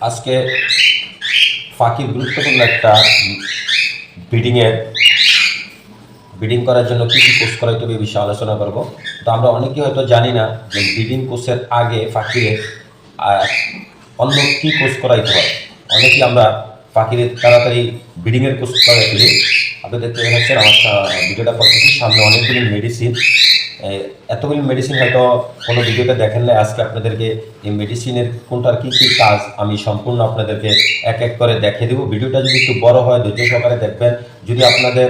আজকে ফাঁকির গুরুত্বপূর্ণ একটা ব্রিডিংয়ের ব্রিডিং করার জন্য কী কী কোর্স করাইতে হবে এই বিষয়ে আলোচনা করব। তো আমরা অনেকেই হয়তো জানি না যে ব্রিডিং কোর্সের আগে ফাঁকিরে অন্য কী কোর্স করাইতে হয়। অনেকেই আমরা পাখির তাড়াতাড়ি ব্রিডিংয়ের কোর্স করাই ফেলি। আপনি দেখতে পাচ্ছেন আমার ভিডিওটা করতেছি সামনে অনেকগুলি মেডিসিন এতগুলি মেডিসিন হয়তো কোনো ভিডিওটা দেখেন না আজকে আপনাদেরকে এই মেডিসিনের কোনটার কী কী কাজ আমি সম্পূর্ণ আপনাদেরকে এক এক করে দেখিয়ে দেবো। ভিডিওটা যদি একটু বড় হয়, ধৈর্য সহকারে দেখবেন। যদি আপনাদের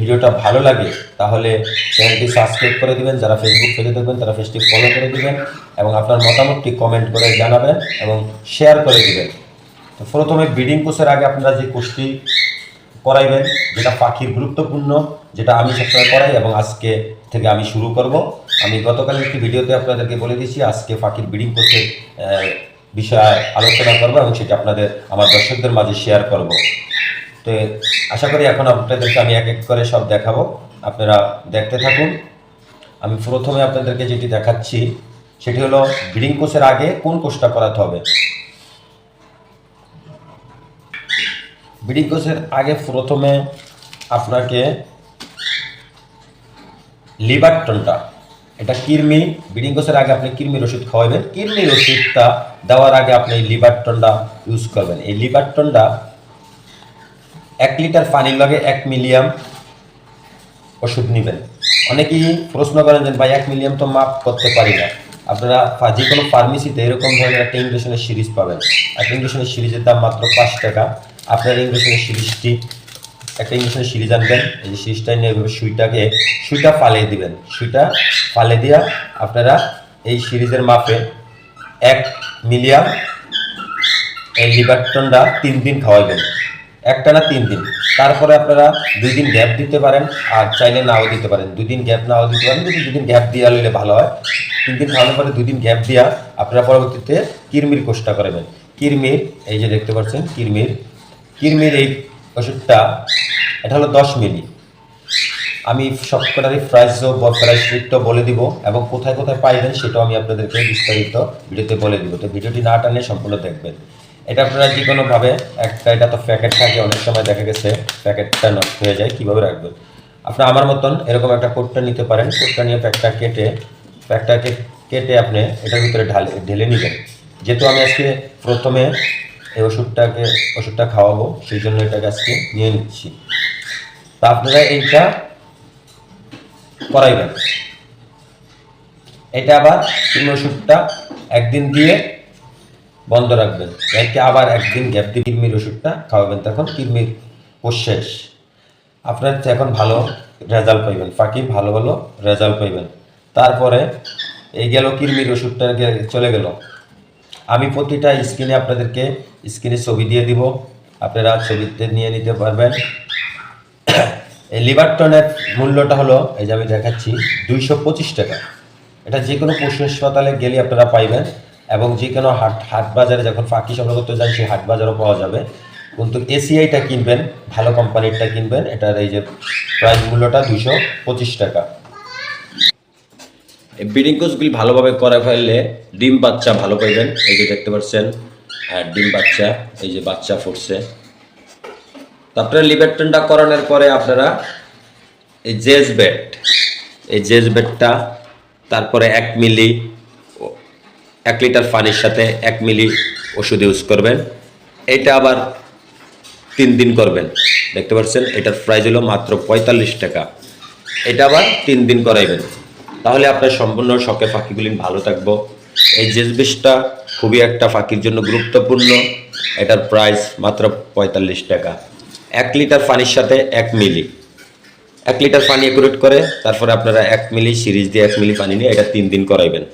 ভিডিওটা ভালো লাগে, তাহলে চ্যানেলটি সাবস্ক্রাইব করে দেবেন, যারা ফেসবুক পেজে দেখবেন, তারা পেজটি ফলো করে দেবেন এবং আপনার মতামতটি কমেন্ট করে জানাবেন এবং শেয়ার করে দেবেন। তো প্রথমে ব্রিডিং কোর্সের আগে আপনারা যে কোর্সটি করাইবেন, যেটা পাখির গুরুত্বপূর্ণ, যেটা আমি সবসময় করাই এবং আজকে থেকে আমি শুরু করব। আমি গতকাল একটি ভিডিওতে আপনাদেরকে বলে দিয়েছি, আজকে পাখির ব্রিডিং কোর্সের বিষয়ে আলোচনা করব এবং সেটা আপনাদের, আমার দর্শকদের মাঝে শেয়ার করব। তো আশা করি এখন আপনাদেরকে আমি এক এক করে সব দেখাবো। আপনারা দেখতে থাকুন। আমি প্রথমে আপনাদেরকে যেটি দেখাচ্ছি, সেটি হলো ব্রিডিং কোর্সের আগে কোন কোর্সটা করাতে হবে? ব্রিডিং কোর্সের আগে প্রথমে আপনাকে লিভারটনটা এটা কিরমি ব্রিডিং কোর্সের আগে আপনি কিরমির ওষুধ খাওয়াবেন। কিরমির ওষুধটা দেওয়ার আগে আপনি এই লিভারটনটা ইউজ করবেন। এই লিভারটনটা এক লিটার পানির লগে এক মিলিয়াম ওষুধ নেবেন। অনেকেই প্রশ্ন করেন যে, ভাই, এক মিলিয়াম তো মাপ করতে পারি না। আপনারা যে কোনো ফার্মেসিতে এরকম ধরনের একটা ইংলিশনের সিরিজ পাবেন। একটা ইংলিশনের সিরিজের দাম মাত্র পাঁচ টাকা। আপনার ইংলিশনের সিরিজটি, একটা ইংলিশনের সিরিজ আনবেন, এই যে সিরিজটা নিয়ে এভাবে সুইটাকে, সুইটা ফালিয়ে দিবেন। সুইটা ফালে দিয়া আপনারা এই সিরিজের মাপে এক মিলিয়াম এই লিভারটনটা তিন দিন খাওয়াবেন একটা না তিন দিন। তারপরে আপনারা দুই দিন গ্যাপ দিতে পারেন, আর চাইলে নাও দিতে পারেন। দুই দিন গ্যাপ নাও দিতে পারেন, যদি দুদিন গ্যাপ দিয়ে নিলে ভালো হয়। তিন দিন খাওয়ানোর পরে দুদিন গ্যাপ দিয়া আপনারা পরবর্তীতে কিরমির কোষটা করবেন। কিরমির, এই যে দেখতে পাচ্ছেন, কিরমির কিরমির এই ওষুধটা, এটা হলো দশ মিলি আমি সবকটারই প্রাইস প্রাইস রেটটা বলে দিব, এবং কোথায় কোথায় পাইবেন সেটাও আমি আপনাদেরকে বিস্তারিত ভিডিওতে বলে দিব। তো ভিডিওটি না টানে সম্পূর্ণ দেখবেন। এটা আপনারা যে কোনোভাবে একটা, এটা তো প্যাকেট থাকে, অনেক সময় দেখা গেছে প্যাকেটটা নষ্ট হয়ে যায়, কীভাবে রাখবেন? আপনারা আমার মতন এরকম একটা কোটটা নিতে পারেন, কোটটা নিয়ে প্যাকটা কেটে প্যাকটাকে কেটে আপনি এটার ভিতরে ঢালে, ঢেলে নেবেন। যেহেতু আমি আজকে প্রথমে এই ওষুধটাকে, ওষুধটা খাওয়াবো, সেই জন্য এটাকে আজকে নিয়ে নিচ্ছি। তা আপনারা এইটা করাইবেন। এটা আবার তিন ওষুধটা একদিন দিয়ে বন্ধ রাখবেন। একে আবার একদিন গ্যাপ দিয়ে কিরমির ওষুধটা খাওয়াবেন, তখন কিরমির কোষ আপনার এখন ভালো রেজাল্ট পাইবেন, ফাঁকি ভালো ভালো রেজাল্ট পাইবেন। তারপরে এই গেল কিরমির ওষুধটা চলে গেল। আমি প্রতিটা স্ক্রিনে আপনাদেরকে স্ক্রিনে ছবি দিয়ে দিব। আপনারা ছবিতে নিয়ে নিতে পারবেন। এই লিভারটনের মূল্যটা হলো, এই যে আমি দেখাচ্ছি, দুইশো পঁচিশ টাকা। এটা যে কোনো পশু হাসপাতালে গেলে আপনারা পাইবেন এবং যে কোনো হাট হাট বাজারে যখন ফাঁকি সংগ্রহ করতে যান, সেই হাট বাজারও পাওয়া যাবে। কিন্তু এসিআইটা কিনবেন, ভালো কোম্পানিরটা কিনবেন। এটার এই যে প্রাইস মূল্যটা পঁচিশ টাকা। ব্রিডিং কোর্সগুলি ভালোভাবে করে ফেললে ডিম বাচ্চা ভালো পাইবেন। এই যে দেখতে পাচ্ছেন আর ডিম বাচ্চা, এই যে বাচ্চা ফুটছে। তারপরে লিভারটনটা করানোর পরে আপনারা এই জেজ বেড এই জেজ বেডটা তারপরে এক মিলি এক লিটার পানির সাথে এক মিলি ওষুধ ইউজ করবেন। এটা আবার তিন দিন করবেন। দেখতে পাচ্ছেন, এটার প্রাইস হলো মাত্র পঁয়তাল্লিশ টাকা। এটা আবার তিন দিন করাইবেন। তাহলে আপনার সম্পূর্ণ শখে পাখিগুলি ভালো থাকব। এই জেসবিসটা খুবই একটা পাখির জন্য গুরুত্বপূর্ণ। এটার প্রাইস মাত্র পঁয়তাল্লিশ টাকা। এক লিটার পানির সাথে এক মিলি। এক লিটার পানি একুরেট করে, তারপরে আপনারা এক মিলি সিরিজ দিয়ে এক মিলি পানি নিয়ে এটা তিন দিন করাইবেন।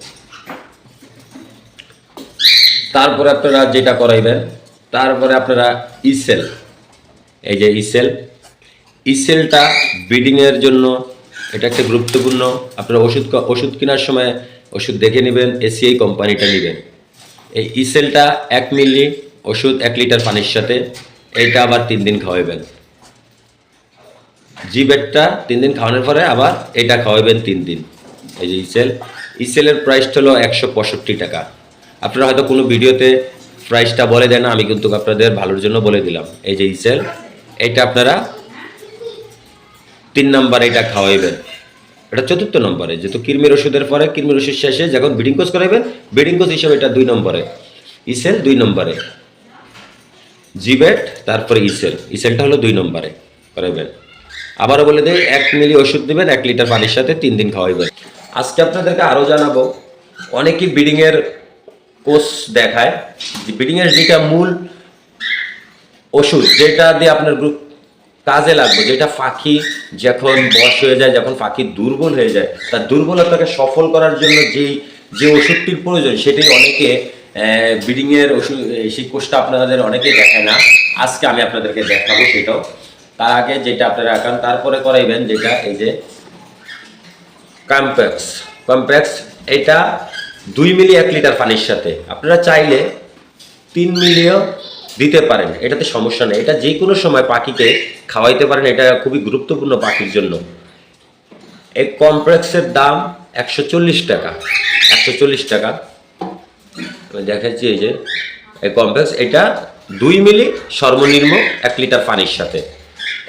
তারপরে আপনারা যেটা করাইবেন, তারপরে আপনারা ইসেল এই যে ইসেল ইসেলটা ব্রিডিংয়ের জন্য এটা একটা গুরুত্বপূর্ণ। আপনারা ওষুধ ওষুধ কেনার সময় ওষুধ দেখে নেবেন এসিআই কোম্পানিটা নেবেন। এই ইসেলটা এক মিলি, ওষুধ এক লিটার পানির সাথে, এইটা আবার তিন দিন খাওয়াবেন জি বেডটা তিন দিন খাওয়ানোর পরে আবার এটা খাওয়াবেন তিন দিন। এই যে ইসেল ইসেলের প্রাইসটা হলো একশো পঁয়ষট্টি টাকা। আপনারা হয়তো কোনো ভিডিওতে প্রাইসটা বলে দেন আমি কিন্তু আপনাদের ভালোর জন্য বলে দিলাম। এই যে ইসেল এটা আপনারা তিন নম্বর এটা খাওয়াইবেন। এটা চতুর্থ নম্বরে, যেহেতু কৃমির ওষুধের পরে, কৃমির ওষুধ শেষে যখন ব্রিডিং কোর্স করাইবেন ব্রিডিং কোর্স হিসেবে এটা দুই নম্বরে। ইসেল দুই নম্বরে। জিবেট, তারপরে ইসেল। ইসেলটা হলো দুই নম্বরে করাইবেন। আবারও বলে দেয় এক মিলি ওষুধ দেবেন, এক লিটার পানির সাথে তিন দিন খাওয়াইবেন। আজকে আপনাদেরকে আরও জানাব, অনেকেই ব্রিডিংয়ের কোর্স দেখায় যে ব্রিডিংয়ের যেটা মূল ওষুধ, যেটা দিয়ে আপনার গ্রুপ কাজে লাগবে। যেটা পাখি যখন বয়স হয়ে যায়, যখন পাখি দুর্বল হয়ে যায়, তার দুর্বলতাকে সফল করার জন্য যেই, যে ওষুধটির প্রয়োজন, সেটাই অনেকে ব্রিডিংয়ের ওষুধ সেই কোর্সটা আপনাদের অনেকে দেখায় না। আজকে আমি আপনাদেরকে দেখাবো সেটাও। তার আগে যেটা আপনারা আঁকান তারপরে করাইবেন যেটা, এই যে কমপ্যাক্স কমপ্যাক্স এটা দুই মিলি এক লিটার পানির সাথে। আপনারা চাইলে তিন মিলিও দিতে পারেন, এটাতে সমস্যা নেই। এটা যে কোনো সময় পাখিকে খাওয়াইতে পারেন, এটা খুবই গুরুত্বপূর্ণ পাখির জন্য। এই কমপ্লেক্সের দাম একশো চল্লিশ টাকা, একশো চল্লিশ টাকা। দেখাচ্ছি এই যে, এই কমপ্লেক্স, এটা দুই মিলি সর্বনিম্ন এক লিটার পানির সাথে।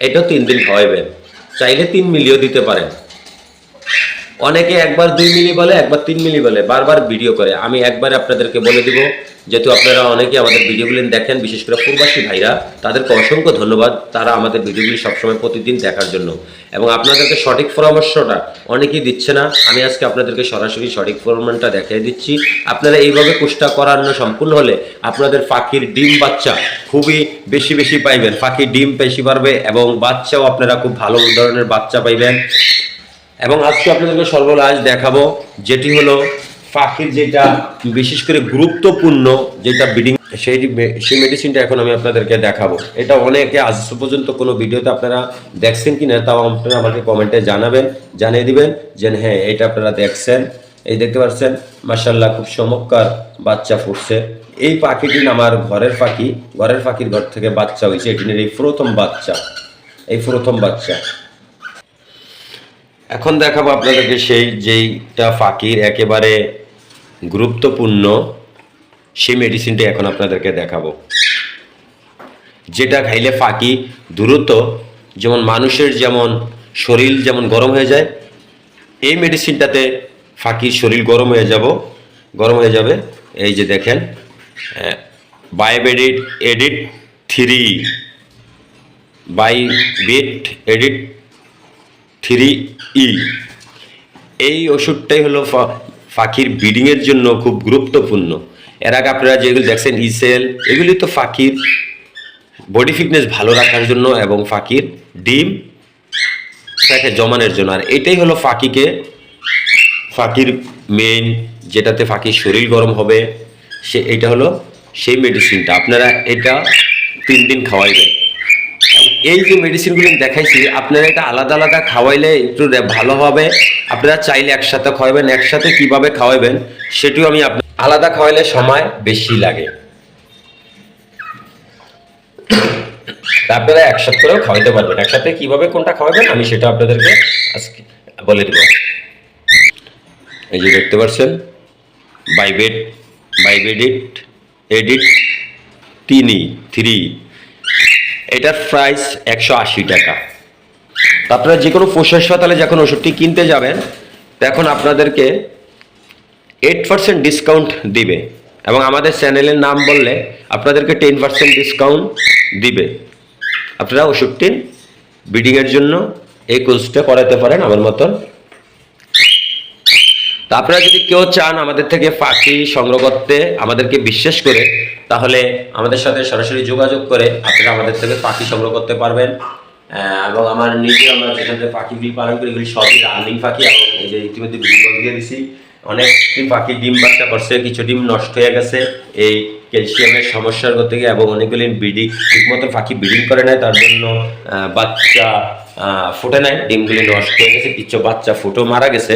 এটাও তিন দিন খাওয়াইবেন। চাইলে তিন মিলিও দিতে পারেন। অনেকে একবার দুই মিলি বলে, একবার তিন মিলি বলে, বারবার ভিডিও করে। আমি একবার আপনাদেরকে বলে দিব, যেহেতু আপনারা অনেকে আমাদের ভিডিওগুলি দেখেন, বিশেষ করে প্রবাসী ভাইরা, তাদেরকে অসংখ্য ধন্যবাদ। তারা আমাদের ভিডিওগুলি সবসময় প্রতিদিন দেখার জন্য। এবং আপনাদেরকে সঠিক পরামর্শটা অনেকেই দিচ্ছে না। আমি আজকে আপনাদেরকে সরাসরি সঠিক পরামর্শটা দেখিয়ে দিচ্ছি। আপনারা এইভাবে কুষ্টা করানো সম্পূর্ণ হলে আপনাদের পাখির ডিম বাচ্চা খুবই বেশি বেশি পাইবেন। পাখির ডিম বেশি পারবে এবং বাচ্চাও আপনারা খুব ভালো ধরনের বাচ্চা পাইবেন। এবং আজকে আপনাদেরকে সর্বলাজ দেখাবো, যেটি হলো পাখির যেটা বিশেষ করে গুরুত্বপূর্ণ যেটা ব্রিডিং সেই সেই মেডিসিনটা এখন আমি আপনাদেরকে দেখাবো। এটা অনেকে আজ পর্যন্ত কোনো ভিডিওতে আপনারা দেখছেন কি না তাও আপনারা আমাকে কমেন্টে জানাবেন, জানিয়ে দিবেন যে হ্যাঁ এটা আপনারা দেখছেন। এই দেখতে পাচ্ছেন মার্শাল্লাহ খুব চমৎকার বাচ্চা ফুটছে। এই পাখিটি আমার ঘরের পাখি, ঘরের পাখির ঘর থেকে বাচ্চা হয়েছে, এটির এই প্রথম বাচ্চা, এই প্রথম বাচ্চা। এখন দেখাবো আপনাদেরকে সেই যেইটা ফাঁকির একেবারে গুরুত্বপূর্ণ, সেই মেডিসিনটা এখন আপনাদেরকে দেখাবো। যেটা খাইলে ফাঁকি দ্রুত, যেমন মানুষের যেমন শরীর যেমন গরম হয়ে যায়, এই মেডিসিনটাতে ফাঁকির শরীর গরম হয়ে যাব। গরম হয়ে যাবে, এই যে দেখেন বায়োবেডিট এডিট থ্রি বাই বিট এডিট থ্রি ই এই ওষুধটাই হলো পাখির ব্রিডিংয়ের জন্য খুব গুরুত্বপূর্ণ। এর আগে আপনারা যেগুলো দেখছেন ইসেল এগুলি তো পাখির বডি ফিটনেস ভালো রাখার জন্য এবং পাখির ডিম তাকে জমানোর জন্য। আর এটাই হলো পাখিকে পাখির মেইন যেটাতে পাখির শরীর গরম হবে, সে এটা হলো সেই মেডিসিনটা আপনারা এটা তিন দিন খাওয়াইবেন। এই যে মেডিসিনগুলো দেখাইছি, আপনারা এটা আলাদা আলাদা খাওয়াইলে একটু ভালো হবে। আপনারা চাইলে একসাথে খাওয়াবেন একসাথে কীভাবে খাওয়াবেন সেটিও আমি আলাদা খাওয়াইলে সময় বেশি লাগে। আপনারা একসাথে করেও খাওয়াইতে পারবেন। একসাথে কীভাবে কোনটা খাওয়াবেন আমি সেটা আপনাদেরকে আজকে বলে দেব। এই যে দেখতে পাচ্ছেন বাইবেট বাইবেডিট এডিট তিনি থ্রি এটার প্রাইস একশো আশি টাকা। আপনারা যে কোনো পশু হাসপাতালে যখন ওষুধটি কিনতে যাবেন, তখন আপনাদেরকে এইট পার্সেন্ট ডিসকাউন্ট দিবে এবং আমাদের চ্যানেলের নাম বললে আপনাদেরকে টেন পার্সেন্ট ডিসকাউন্ট দিবে। আপনারা ওষুধটি বিডিংয়ের জন্য এই কোর্সটা করাতে পারেন আমার মতন। তা আপনারা যদি কেউ চান আমাদের থেকে পাখি সংগ্রহ করতে, আমাদেরকে বিশ্বাস করে, তাহলে আমাদের সাথে সরাসরি যোগাযোগ করে আপনারা আমাদের থেকে পাখি সংগ্রহ করতে পারবেন। এবং আমার নিজে আমরা যেখান থেকে পাখিগুলি পালন করি, এগুলি সবই রানিং পাখি এবং এই যে ইতিমধ্যে ভিডিও দিয়ে দিছি অনেকটি পাখি ডিম বাচ্চা করছে, কিছু ডিম নষ্ট হয়ে গেছে। এই ক্যালসিয়ামের সমস্যার করতে গিয়ে এবং অনেকগুলি বিডি ঠিকমতো পাখি ব্রিডিং করে নেয় তার জন্য বাচ্চা ফুটে নেয় ডিমগুলি নষ্ট হয়ে গেছে, কিছু বাচ্চা ফুটো মারা গেছে।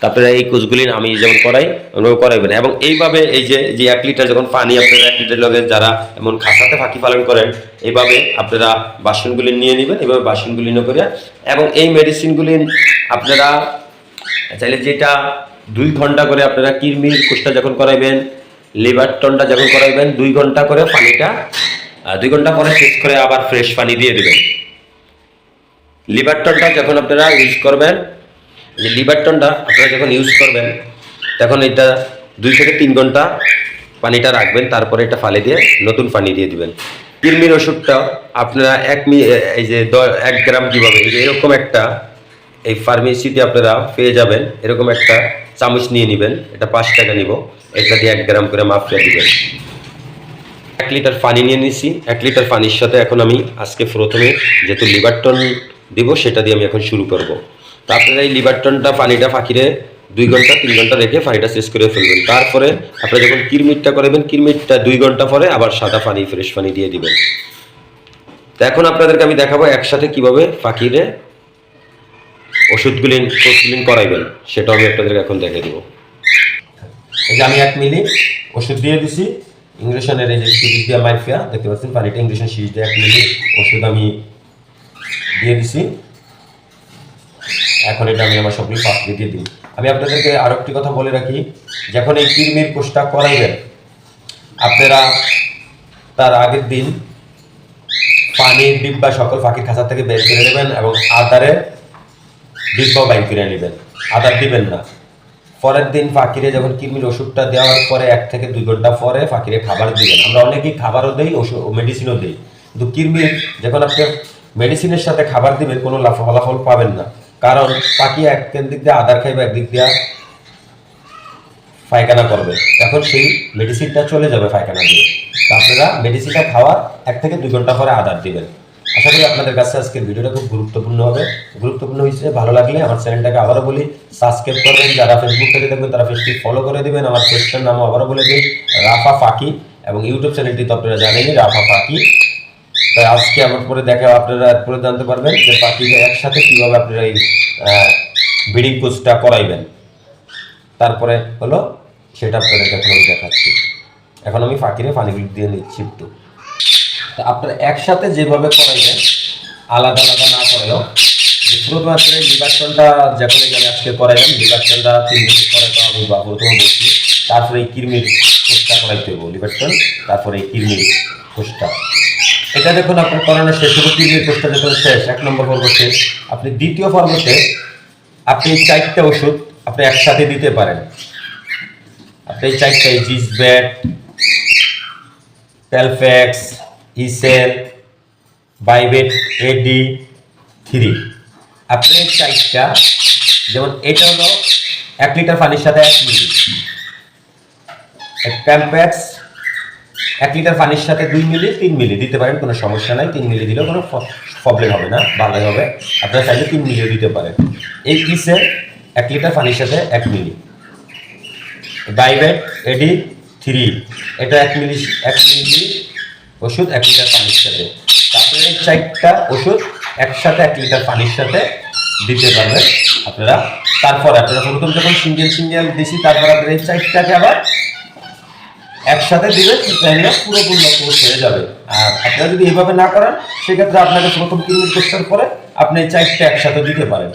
তারপরে এই কোচগুলি আমি যেমন করাই ওনারা করাইবেন। এবং এইভাবে এই যে যে এক লিটার যখন পানি আপনারা এক লিটার লগে যারা এমন খাসাতে ফাঁকি পালন করেন, এইভাবে আপনারা বাসনগুলি নিয়ে নেবেন, এইভাবে বাসনগুলি নিয়ে করে এবং এই মেডিসিনগুলি আপনারা চাইলে যেটা দুই ঘণ্টা করে আপনারা কিরমির কোষটা যখন করাইবেন লিভার টনটা যখন করাইবেন, দুই ঘণ্টা করে পানিটা দুই ঘণ্টা পরে শেষ করে আবার ফ্রেশ পানি দিয়ে দেবেন। লিভার টনটা যখন আপনারা ইউজ করবেন যে লিভার টনটা আপনারা যখন ইউজ করবেন, তখন এটা দুই থেকে তিন ঘণ্টা পানিটা রাখবেন, তারপরে এটা ফালে দিয়ে নতুন পানি দিয়ে দিবেন। কৃমির ওষুধটা আপনারা এক মি এই যে এক গ্রাম কীভাবে, এই যে এরকম একটা এই ফার্মেসিতে আপনারা পেয়ে যাবেন, এরকম একটা চামচ নিয়ে নেবেন, এটা পাঁচ টাকা নিব, এটা দিয়ে এক গ্রাম করে মাফিয়া দিবেন। এক লিটার পানি নিয়ে নিছি, এক লিটার পানির সাথে এখন আমি আজকে প্রথমে যেহেতু লিভারটন দিব, সেটা দিয়ে আমি এখন শুরু করব। আপনারা এই লিভারটনটা পানিটা ফাঁকিরে দুই ঘণ্টা, তিন ঘণ্টা রেখে পানিটা শেষ করে ফেলবেন। তারপরে আপনারা যখন কিরমিটটা করবেন, কিরমিটটা দুই ঘণ্টা পরে আবার সাদা পানি ফ্রেশ পানি দিয়ে দিবেন। তো এখন আপনাদেরকে আমি দেখাবো একসাথে কীভাবে ফাঁকিরে ওষুধগুলি কোর্সগুলি করাইবেন। সেটাও আমি আপনাদেরকে এখন দেখে দিব। এই যে আমি এক মিলি ওষুধ দিয়ে দিছি। ইংরেশনের এই যে সিরিজ দিয়ে মাইফিয়া, দেখতে পাচ্ছেন পানিটা ইংরেশন সিরিজ দিয়ে এক মিলি ওষুধ আমি দিয়ে দিছি। এখন এটা আমি আমার সবগুলো পাত্রে দিয়ে দিই। আমি আপনাদেরকে আরও একটি কথা বলে রাখি, যখন এই কৃমির কোষটা করাইবেন, আপনারা তার আগের দিন পানির ডিব্বা সকল পাখির খাঁচা থেকে বের করে নেবেন এবং আদারের ডিব্বা বাইর করে নেবেন। আদার দিবেন না। পরের দিন ফাঁকিরে যখন কৃমির ওষুধটা দেওয়ার পরে এক থেকে দুই ঘণ্টা পরে ফাঁকিরে খাবার দিবেন। আমরা অনেকেই খাবারও দিই ওষুধ মেডিসিনও দিই। কিন্তু কৃমির যখন আপনি মেডিসিনের সাথে খাবার দিবেন, কোনো ফলাফল পাবেন না। কারণ পাখি এক দিক দিয়ে আদার খাইবে একদিক দিয়ে পায়খানা করবে। এখন সেই মেডিসিনটা চলে যাবে পায়খানা দিয়ে। আপনারা মেডিসিনটা খাওয়ার এক থেকে দুই ঘণ্টা পরে আধার দিবেন। আশা করি আপনাদের কাছে আজকের ভিডিওটা খুব গুরুত্বপূর্ণ হবে। গুরুত্বপূর্ণ হিসেবে ভালো লাগলে আমার চ্যানেলটাকে আবারও বলি সাবস্ক্রাইব করবেন। যারা ফেসবুক থেকে দেখবেন, তারা ফেসবুক ফলো করে দেবেন। আমার পেজটার নামও আবারও বলে দিই, রাফা ফাকি এবং ইউটিউব চ্যানেলটি তো আপনারা জানেনই, রাফা ফাকি তাই আজকে আমার পরে দেখা আপনারা পরে জানতে পারবেন যে পাখিকে একসাথে কীভাবে আপনারা এই ব্রিডিং কোর্সটা করাইবেন। তারপরে হলো সেটা আপনাদেরকে এখন আমি দেখাচ্ছি। এখন আমি ফাঁকিরে পানিগুলি দিয়ে নিচ্ছি একটু। তা আপনারা একসাথে যেভাবে করাইবেন, আলাদা আলাদা না করেও প্রথমে আপনার লিভারটনটা যখন এখানে আজকে করাইবেন লিভারটনটা তিন দিন করাইতে হবে বা প্রথমে বলছি, তারপরে এই কৃমির কোষটা করাইতে হবে লিভারটন তারপরে এই কৃমির কোষটা এটা দেখুন আপনার করানো শেষ হলো কৃমির কোষটা যখন শেষ, এক নম্বর পর্ব শেষ। আপনি দ্বিতীয় পর্বতে আপনি চারটা ওষুধ আপনি একসাথে দিতে পারেন। আপনি এই চারটা জিস ব্যাট, প্যালফ্যাক্স, ইসেল, বাইবেট, এডি, থ্রি। আপনি এই চারটা, যেমন এটা হলো এক লিটার পানির সাথে এক মিলি। প্যালফ্যাক্স এক লিটার পানির সাথে দুই মিলি, তিন মিলি, দিতে পারেন, কোনো সমস্যা নাই। তিন মিলি দিলেও কোনো প্রবলেম হবে না ভালোই হবে। আপনারা চাইলে তিন মিলিও দিতে পারেন। এই কিসের এক লিটার পানির সাথে এক মিলি। ডাইবেট এডি থ্রি এটা এক মিলি এক মিলি ওষুধ, এক লিটার পানির সাথে। তারপরে এই চারটা ওষুধ একসাথে এক লিটার পানির সাথে দিতে পারবেন আপনারা। তারপর আপনারা প্রথম যখন সিঙ্গেল সিঙ্গেল দিছি, তারপর আপনারা এই চারটাকে আবার একসাথে দিবেন তাহলে পুরোপূর্ণ কোর্স হয়ে যাবে। আর আপনারা যদি এইভাবে না করেন, সেক্ষেত্রে আপনাকে প্রথম কিলোমিটার কোর্সের পরে আপনি চারটা একসাথে দিতে পারেন।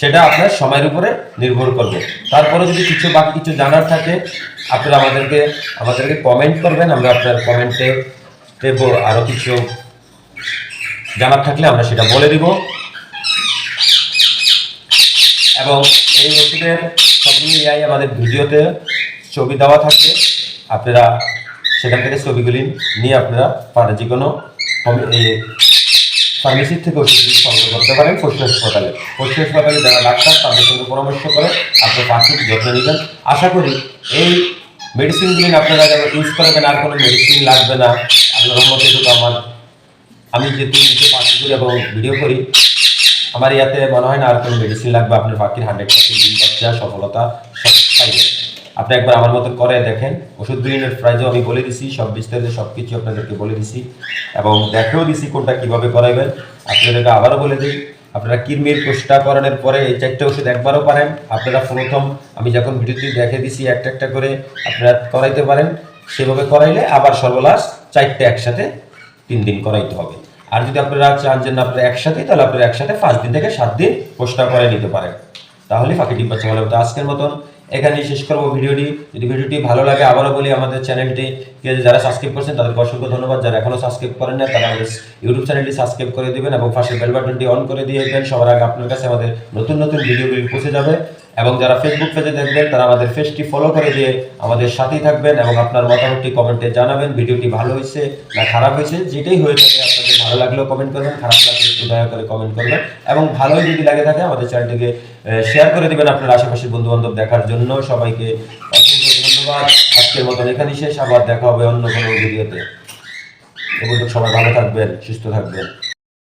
সেটা আপনার সময়ের উপরে নির্ভর করবে। তারপরে যদি কিছু বাকি কিছু জানার থাকে, আপনারা আমাদেরকে আমাদেরকে কমেন্ট করবেন, আমরা আপনার কমেন্টে আরও কিছু জানার থাকলে আমরা সেটা বলে দিব। এবং এই ওষুধের সবগুলি আমাদের ভিডিওতে ছবি দেওয়া থাকবে। আপনারা সেখান থেকে ছবিগুলি নিয়ে আপনারা পারে যে কোনো ফার্মেসির থেকে ওষুধগুলি সংগ্রহ করতে পারেন পশু হাসপাতালে পশু হাসপাতালে যারা ডাক্তার, তাদের সঙ্গে পরামর্শ করে আপনার পাখির যত্ন নেবেন। আশা করি এই মেডিসিনগুলি আপনারা যারা ইউজ করবেন আর কোনো মেডিসিন লাগবে না? আপনার মধ্যে শুধু আমার আমি যেহেতু নিজে পাখি করি এবং ভিডিও করি, আমার ইয়াতে মনে হয় না আর কোনো মেডিসিন লাগবে। আপনার পাখির হান্ড্রেড পার্সেন্ট ডিম বাচ্চা সফলতা আপনি একবার আমার মতো করে দেখেন। ওষুধ গ্রিনের প্রাইজও আমি বলে দিছি, সব বিস্তারিত সব কিছু আপনাদেরকে বলে দিছি এবং দেখেও দিছি কোনটা কীভাবে করাইবেন। আপনাদেরকে আবারও বলে দিই, আপনারা কিরমির কোষ্টা করানোর পরে এই চারটে ওষুধ একবারও পারেন। আপনারা প্রথম আমি যখন ভিডিওটি দেখে দিছি একটা একটা করে, আপনারা করাইতে পারেন। সেভাবে করাইলে আবার সর্বলাস চারটে একসাথে তিন দিন করাইতে হবে। আর যদি আপনারা চান যে আপনারা একসাথে, তাহলে আপনারা একসাথে পাঁচ দিন থেকে সাত দিন কোষ্টা করে নিতে পারেন। তাহলে ফাঁকি ডিম বাচ্চা ভালো হবে। তো আজকের মতন। এখানেই শেষ করব ভিডিওটি। যদি ভিডিওটি ভালো লাগে, আবারও বলি আমাদের চ্যানেলটি। যারা সাবস্ক্রাইব করছেন, তাদেরকে অসংখ্য ধন্যবাদ। যারা এখনও সাবস্ক্রাইব করেন না, তারা আমাদের ইউটিউব চ্যানেলটি সাবস্ক্রাইব করে দিবেন এবং পাশে বেল বাটনটি অন করে দিয়ে দেবেন। সবার আগে আপনার কাছে আমাদের নতুন নতুন ভিডিওগুলি পৌঁছে যাবে। এবং যারা ফেসবুক পেজে দেখবেন, তারা আমাদের পেজটি ফলো করে দিয়ে আমাদের সাথেই থাকবেন এবং আপনার মতামতটি কমেন্টে জানাবেন। ভিডিওটি ভালো হয়েছে না খারাপ হয়েছে, যেটাই হয়ে থাকে আপনাদের ভালো লাগলেও কমেন্ট করবেন, খারাপ লাগলে একটু দয়া করে কমেন্ট করবেন এবং ভালোই যদি লাগে থাকে আমাদের চ্যানেলটিকে শেয়ার করে দেবেন আপনার আশেপাশের বন্ধু বান্ধব দেখার জন্য। সবাইকে অসংখ্য ধন্যবাদ। আজকের মতন এখানে শেষ, আবার দেখা হবে অন্য কোনো ভিডিওতে এবং সবাই ভালো থাকবেন, সুস্থ থাকবেন।